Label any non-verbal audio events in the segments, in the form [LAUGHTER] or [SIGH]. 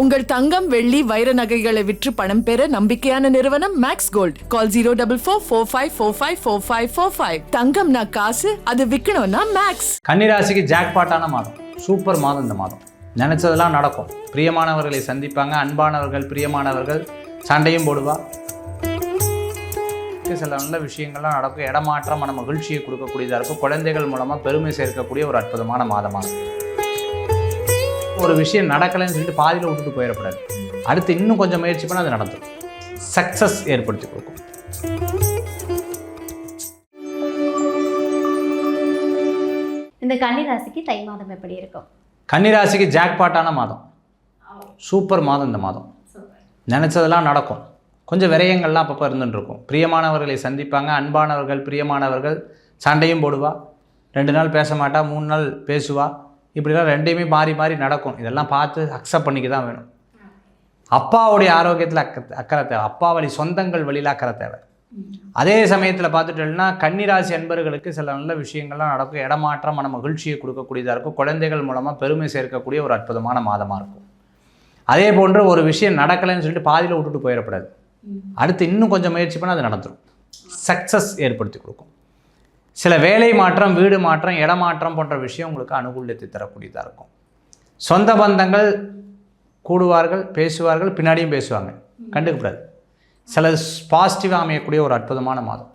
உங்கள் தங்கம் வெள்ளி வைர நகைகளை விற்று பணம் பெற நம்பிக்கையான நிறுவனம் Max Gold call zero double four four five four five four five four five தங்கம்னா காசு அது விற்கணும்னா மேக்ஸ் கன்னிராசிக்கு ஜாக்பாட்டான மாதம். சூப்பர் மாதம் இந்த மாதம். நினச்சதெல்லாம் நடக்கும். பிரியமானவர்களை சந்திப்பாங்க. அன்பானவர்கள் பிரியமானவர்கள் சண்டையும் போடுவா. சில நல்ல விஷயங்கள்லாம் நடக்கும். இடமாற்றம் மன மகிழ்ச்சியை கொடுக்கக்கூடியதாக இருக்கும். குழந்தைகள் மூலமாக பெருமை சேர்க்கக்கூடிய ஒரு அற்புதமான மாதமாக இருக்கும் ஒரு விஷயம் நடக்கலைன்னு சொல்லிட்டு பாதியில் விட்டுட்டு போயிடக்கூடாது. அடுத்து இன்னும் கொஞ்சம் முயற்சி பண்ணால் அது நடந்துடும் சக்ஸஸ் ஏற்படுத்தி கொடுக்கும். இந்த கன்னிராசிக்கு தை மாதம் எப்படி இருக்கும்? கன்னிராசிக்கு ஜாக்பாட்டான மாதம். சூப்பர் மாதம் இந்த மாதம். நினச்சதெல்லாம் நடக்கும். கொஞ்சம் விரயங்கள்லாம் அப்பப்போ இருந்துட்டு இருக்கும் பிரியமானவர்களை சந்திப்பாங்க. அன்பானவர்கள் பிரியமானவர்கள் சண்டையும் போடுவா. ரெண்டு நாள் பேச மாட்டா மூணு நாள் பேசுவா. இப்படிலாம் ரெண்டையுமே மாறி மாறி நடக்கும். இதெல்லாம் பார்த்து அக்செப்ட் பண்ணிக்க தான் வேணும். அப்பாவுடைய ஆரோக்கியத்தில் அக்க அக்கறை தேவை. அப்பா வழி சொந்தங்கள் வழியில் அக்கறை தேவை. அதே சமயத்தில் பார்த்துட்டோம்னா கன்னிராசி அன்பர்களுக்கு சில நல்ல விஷயங்கள்லாம் நடக்கும். இடமாற்றம் மன மகிழ்ச்சியை கொடுக்கக்கூடியதாக இருக்கும். குழந்தைகள் மூலமாக பெருமை சேர்க்கக்கூடிய ஒரு அற்புதமான மாதமாக இருக்கும். அதே போன்று ஒரு விஷயம் நடக்கலைன்னு சொல்லிட்டு பாதியில் விட்டுட்டு போயிடக்கூடாது. அடுத்து இன்னும் கொஞ்சம் முயற்சி பண்ணால் அது நடந்துடும் சக்ஸஸ் ஏற்படுத்தி கொடுக்கும். சில வேலை மாற்றம் வீடு மாற்றம் இடமாற்றம் போன்ற விஷயம் உங்களுக்கு அனுகூலத்தை தரக்கூடியதாக இருக்கும். சொந்த பந்தங்கள் கூடுவார்கள் பேசுவார்கள் பின்னாடியும் பேசுவாங்க. கண்டுக்கப்படாது. சில பாசிட்டிவாக அமையக்கூடிய ஒரு அற்புதமான மாதம்.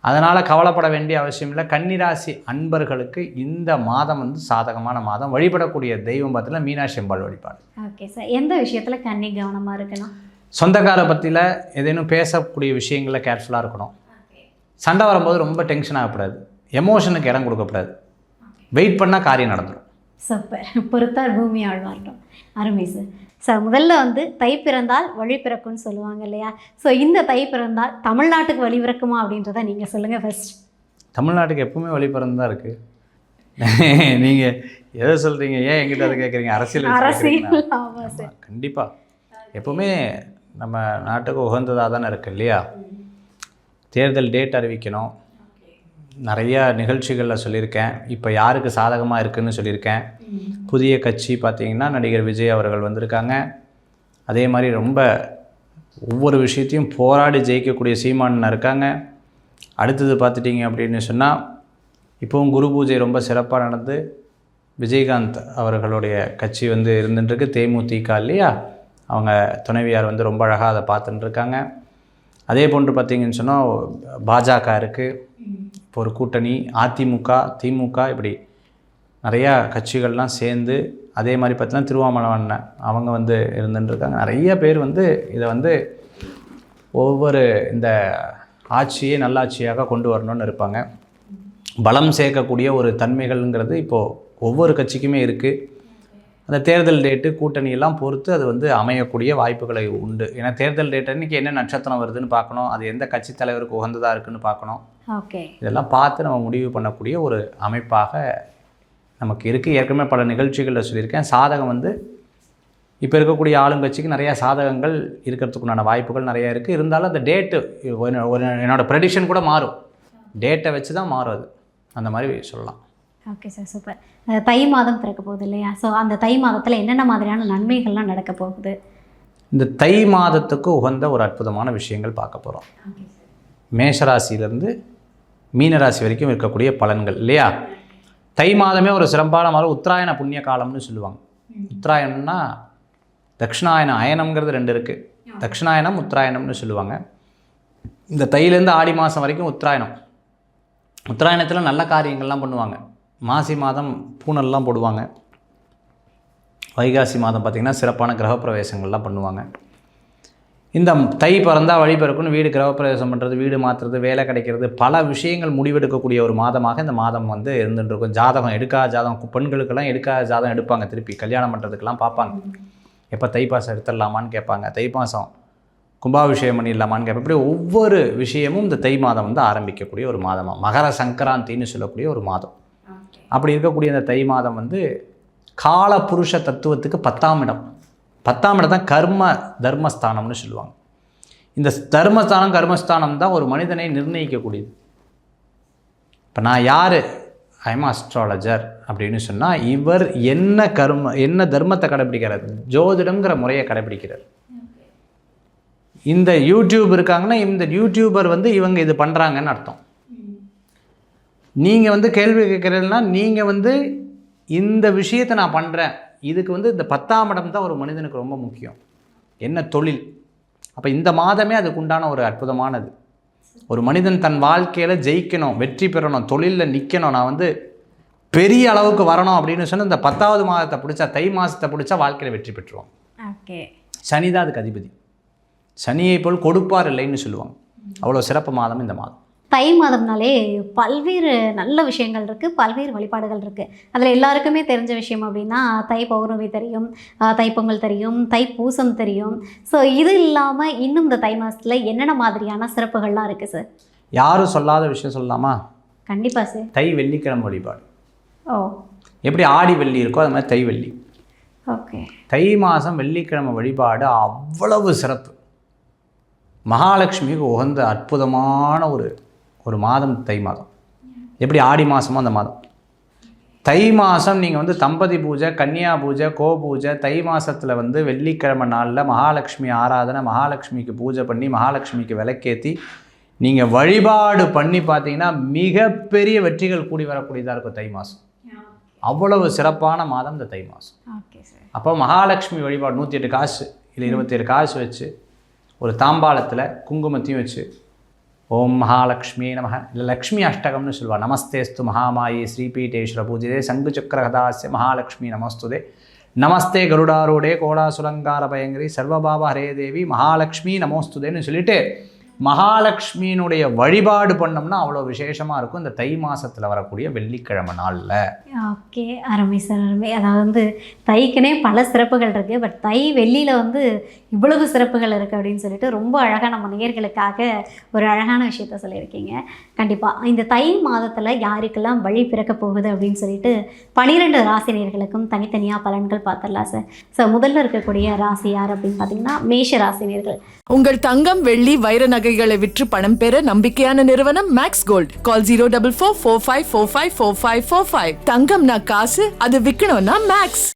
அதனால் கவலைப்பட வேண்டிய அவசியம் இல்லை. கன்னிராசி அன்பர்களுக்கு இந்த மாதம் வந்து சாதகமான மாதம். வழிபடக்கூடிய தெய்வம் பார்த்தீங்கன்னா மீனாட்சி அம்பாள் வழிபாடு. ஓகே சார் எந்த விஷயத்துல கன்னி கவனமா இருக்கணும்? சொந்தக்கார பற்றியில் ஏதேனும் பேசக்கூடிய விஷயங்களில் கேர்ஃபுல்லாக இருக்கணும். சண்டை வரும்போது ரொம்ப டென்ஷன் ஆகக்கூடாது. எமோஷனுக்கு இடம் கொடுக்கக்கூடாது வெயிட் பண்ணால் காரியம் நடந்துடும் சூப்பர் பொறுத்தார் பூமி ஆழ்வார்ட்டும் அருமை சார் சார் முதல்ல வந்து தை பிறந்தால் வழி பிறக்கும்னு சொல்லுவாங்க இல்லையா? ஸோ இந்த தை பிறந்தால் தமிழ்நாட்டுக்கு வழி பிறக்குமா அப்படின்றத நீங்கள் சொல்லுங்கள் ஃபர்ஸ்ட் தமிழ்நாட்டுக்கு எப்பவுமே வழி பிறந்து தான் இருக்குது [LAUGHS] நீங்கள் எதை சொல்கிறீங்க ஏன் எங்கிட்ட அதை கேட்குறீங்க அரசியல் அரசியல் கேக்குறீங்களா? ஆமாம் சார் கண்டிப்பாக எப்பவுமே நம்ம நாட்டுக்கு உகந்ததாக தானே இருக்குது இல்லையா? தேர்தல் டேட் அறிவிக்கணும். நிறையா நிகழ்ச்சிகளில் சொல்லியிருக்கேன். இப்போ யாருக்கு சாதகமாக இருக்குன்னு சொல்லியிருக்கேன். புதிய கட்சி பார்த்திங்கன்னா நடிகர் விஜய் அவர்கள் வந்திருக்காங்க. அதே மாதிரி ரொம்ப ஒவ்வொரு விஷயத்தையும் போராடி ஜெயிக்கக்கூடிய சீமானன் இருக்காங்க. அடுத்தது பார்த்துட்டிங்க அப்படின்னு சொன்னால் இப்போவும் குரு பூஜை ரொம்ப சிறப்பாக நடந்து விஜயகாந்த் அவர்களுடைய கட்சி வந்து இருந்துட்டுருக்கு தேமுதிக இல்லையா? அவங்க துணைவியார் வந்து ரொம்ப அழகாக அதை பார்த்துட்டுருக்காங்க இருக்காங்க. அதே போன்று பார்த்தீங்கன்னு சொன்னால் பாஜக இருக்குது இப்போ ஒரு கூட்டணி அதிமுக திமுக இப்படி நிறையா கட்சிகள்லாம் சேர்ந்து அதே மாதிரி பார்த்தீங்கன்னா திருவாமணவண்ணன் அவங்க வந்து இருந்துட்டுருக்காங்க. நிறைய பேர் வந்து இதை வந்து ஒவ்வொரு இந்த ஆட்சியை நல்லாட்சியாக கொண்டு வரணும்னு இருப்பாங்க. பலம் சேர்க்கக்கூடிய ஒரு தன்மைகள்ங்கிறது இப்போது ஒவ்வொரு கட்சிக்குமே இருக்குது அந்த தேர்தல் டேட்டு கூட்டணி எல்லாம் பொறுத்து அது வந்து அமையக்கூடிய வாய்ப்புகளை உண்டு. ஏன்னா தேர்தல் டேட் அன்றைக்கி என்ன நட்சத்திரம் வருதுன்னு பார்க்கணும். அது எந்த கட்சி தலைவருக்கு உகந்ததாக இருக்குன்னு பார்க்கணும். ஓகே. இதெல்லாம் பார்த்து நம்ம முடிவு பண்ணக்கூடிய ஒரு அமைப்பாக நமக்கு இருக்குது ஏற்கனவே பல நிகழ்ச்சிகளில் சொல்லியிருக்கேன். சாதகம் வந்து இப்போ இருக்கக்கூடிய ஆளுங்கட்சிக்கு நிறையா சாதகங்கள் இருக்கிறதுக்குண்டான வாய்ப்புகள் நிறையா இருக்குது இருந்தாலும் அந்த டேட்டு என்னோட ப்ரெடிஷன் கூட மாறும். டேட்டை வச்சு தான் மாறும் அது. அந்த மாதிரி சொல்லலாம். ஓகே சார் சூப்பர் தை மாதம் பிறக்க போகுது இல்லையா? ஸோ அந்த தை மாதத்தில் என்னென்ன மாதிரியான நன்மைகள்லாம் நடக்க போகுது? இந்த தை மாதத்துக்கு உகந்த ஒரு அற்புதமான விஷயங்கள் பார்க்க போகிறோம் மேஷராசியிலேருந்து மீனராசி வரைக்கும் இருக்கக்கூடிய பலன்கள் இல்லையா? தை மாதமே ஒரு சிறப்பான மாதம் உத்தராயண புண்ணிய காலம்னு சொல்லுவாங்க. உத்தராயணம்னா தட்சிணாயனம் அயனம்ங்கிறது ரெண்டு இருக்குது தட்சிணாயனம் உத்தராயணம்னு சொல்லுவாங்க. இந்த தையிலேருந்து ஆடி மாதம் வரைக்கும் உத்தராயணம். உத்தராயணத்தில் நல்ல காரியங்கள்லாம் பண்ணுவாங்க. மாசி மாதம் பூனல்லாம் போடுவாங்க. வைகாசி மாதம் பார்த்திங்கன்னா சிறப்பான கிரகப்பிரவேசங்கள்லாம் பண்ணுவாங்க. இந்த தை பிறந்தால் வழி பிறக்குன்னு வீடு கிரகப்பிரவேசம் பண்ணுறது வீடு மாற்றுறது வேலை கிடைக்கிறது பல விஷயங்கள் முடிவெடுக்கக்கூடிய ஒரு மாதமாக இந்த மாதம் வந்து இருந்துட்டு இருக்கும் ஜாதகம் எடுக்காத ஜாதகம் பெண்களுக்கெல்லாம் எடுக்காத ஜாதகம் எடுப்பாங்க திருப்பி. கல்யாணம் பண்ணுறதுக்கெல்லாம் பார்ப்பாங்க. எப்போ தைப்பாசம் எடுத்துடலாமான்னு கேட்பாங்க. தைப்பாசம் கும்பாபிஷேகம் பண்ணிடலாமான்னு கேட்பேன் இப்படி ஒவ்வொரு விஷயமும் இந்த தை மாதம் வந்து ஆரம்பிக்கக்கூடிய ஒரு மாதமாக மகர சங்கராந்தின்னு சொல்லக்கூடிய ஒரு மாதம். அப்படி இருக்கக்கூடிய அந்த தை மாதம் வந்து கால புருஷ தத்துவத்துக்கு பத்தாம் இடம். பத்தாம் இடம் தான் கர்ம தர்மஸ்தானம்னு சொல்லுவாங்க. இந்த தர்மஸ்தானம் கர்மஸ்தானம் தான் ஒரு மனிதனை நிர்ணயிக்கக்கூடியது. இப்போ நான் யார்? ஐம் அஸ்ட்ராலஜர் அப்படின்னு சொன்னால் இவர் என்ன கர்ம என்ன தர்மத்தை கடைப்பிடிக்கிறார் ஜோதிடம்ங்கிற முறையை கடைப்பிடிக்கிறார் இந்த யூடியூப் இருக்காங்கன்னா இந்த யூடியூபர் வந்து இவங்க இது பண்ணுறாங்கன்னு அர்த்தம். நீங்கள் வந்து கேள்வி கேட்குறதுனா நீங்கள் வந்து இந்த விஷயத்தை நான் பண்ணுறேன் இதுக்கு வந்து இந்த பத்தாம் இடம் தான் ஒரு மனிதனுக்கு ரொம்ப முக்கியம். என்ன தொழில்? அப்போ இந்த மாதமே அதுக்கு உண்டான ஒரு அற்புதமானது. ஒரு மனிதன் தன் வாழ்க்கையில் ஜெயிக்கணும் வெற்றி பெறணும் தொழிலில் நிற்கணும் நான் வந்து பெரிய அளவுக்கு வரணும் அப்படின்னு சொன்னால் இந்த பத்தாவது மாதத்தை பிடிச்சா தை மாதத்தை பிடிச்சா வாழ்க்கையில் வெற்றி பெற்றுவான் ஓகே. சனி தான் அதுக்கு அதிபதி. சனியை போல் கொடுப்பார் இல்லைன்னு சொல்லுவாங்க. அவ்வளோ சிறப்பு மாதம் இந்த மாதம். தை மாதம்னாலே பல்வேறு நல்ல விஷயங்கள் இருக்குது பல்வேறு வழிபாடுகள் இருக்குது அதில் எல்லாருக்குமே தெரிஞ்ச விஷயம் அப்படின்னா தை பௌர்ணமி தெரியும் தைப்பொங்கல் தெரியும் தை பூசம் தெரியும். ஸோ இது இல்லாமல் இன்னும் இந்த தை மாதத்தில் என்னென்ன மாதிரியான சிறப்புகள்லாம் இருக்குது சார் யாரும் சொல்லாத விஷயம் சொல்லலாமா? கண்டிப்பாக சார் தை வெள்ளிக்கிழமை வழிபாடு. ஓ. எப்படி ஆடி வெள்ளி இருக்கோ அது மாதிரி தை வெள்ளி. ஓகே. தை மாதம் வெள்ளிக்கிழமை வழிபாடு அவ்வளவு சிறப்பு. மகாலட்சுமிக்கு உகந்த அற்புதமான ஒரு ஒரு மாதம் தை மாதம். எப்படி ஆடி மாதமோ அந்த மாதம். தை மாதம் நீங்கள் வந்து தம்பதி பூஜை கன்னியா பூஜை கோ பூஜை தை மாதத்தில் வந்து வெள்ளிக்கிழமை நாளில் மகாலட்சுமி ஆராதனை மகாலட்சுமிக்கு பூஜை பண்ணி மகாலட்சுமிக்கு விளக்கேற்றி நீங்கள் வழிபாடு பண்ணி பார்த்தீங்கன்னா மிகப்பெரிய வெற்றிகள் கூடி வரக்கூடியதாக இருக்கும் தை மாதம் அவ்வளவு சிறப்பான மாதம் இந்த தை மாதம் அப்போ மகாலட்சுமி வழிபாடு நூற்றி எட்டு காசு இல்லை இருபத்தேழு காசு வச்சு ஒரு தாம்பாளத்தில் குங்குமத்தையும் வச்சு ஓம் மகாலட்சுமி நம இல்லை லக்ஷ்மி அஷ்டகம்னு சொல்லுவாள் நமஸ்தேஸ்து மகாமாயி ஸ்ரீபீட்டேஸ்வர பூஜிதே. சங்கு சக்கரகதாசிய மகாலட்சுமி நமஸ்துதே. நமஸ்தே கருடாரூடே கோடாசுலங்கார பயங்கரி. சர்வபாப ஹரே தேவி. மகாலட்சுமி நமோஸ்துதேன்னு சொல்லிட்டு மகாலட்சுமியினுடைய வழிபாடு பண்ணோம்னா அவ்வளோ விசேஷமாக இருக்கும். இந்த தை மாசத்துல வரக்கூடிய வெள்ளிக்கிழமை நாளில். ஓகே அருமை சார் அருமை. அதாவது வந்து தைக்குனே பல சிறப்புகள் இருக்குது பட் தை வெள்ளியில் வந்து இவ்வளவு சிறப்புகள் இருக்குது அப்படின்னு சொல்லிட்டு ரொம்ப அழகாக நம்ம நேயர்களுக்காக ஒரு அழகான விஷயத்த சொல்லியிருக்கீங்க. கண்டிப்பாக இந்த தை மாதத்தில் யாருக்கெல்லாம் வழி பிறக்க போகுது அப்படின்னு சொல்லிட்டு பனிரெண்டு ராசி நேயர்களுக்கும் தனித்தனியாக பலன்கள் பார்த்துடலாம் சார். ஸோ முதல்ல இருக்கக்கூடிய ராசி யார் அப்படின்னு பார்த்தீங்கன்னா மேஷ ராசி நேயர்கள். உங்கள் தங்கம் வெள்ளி வைர நகைகளை விற்று பணம் பெற நம்பிக்கையான நிறுவனம் Max Gold call zero double four four five four five four five four five தங்கம்னா காசு அது விற்கணும்னா மேக்ஸ்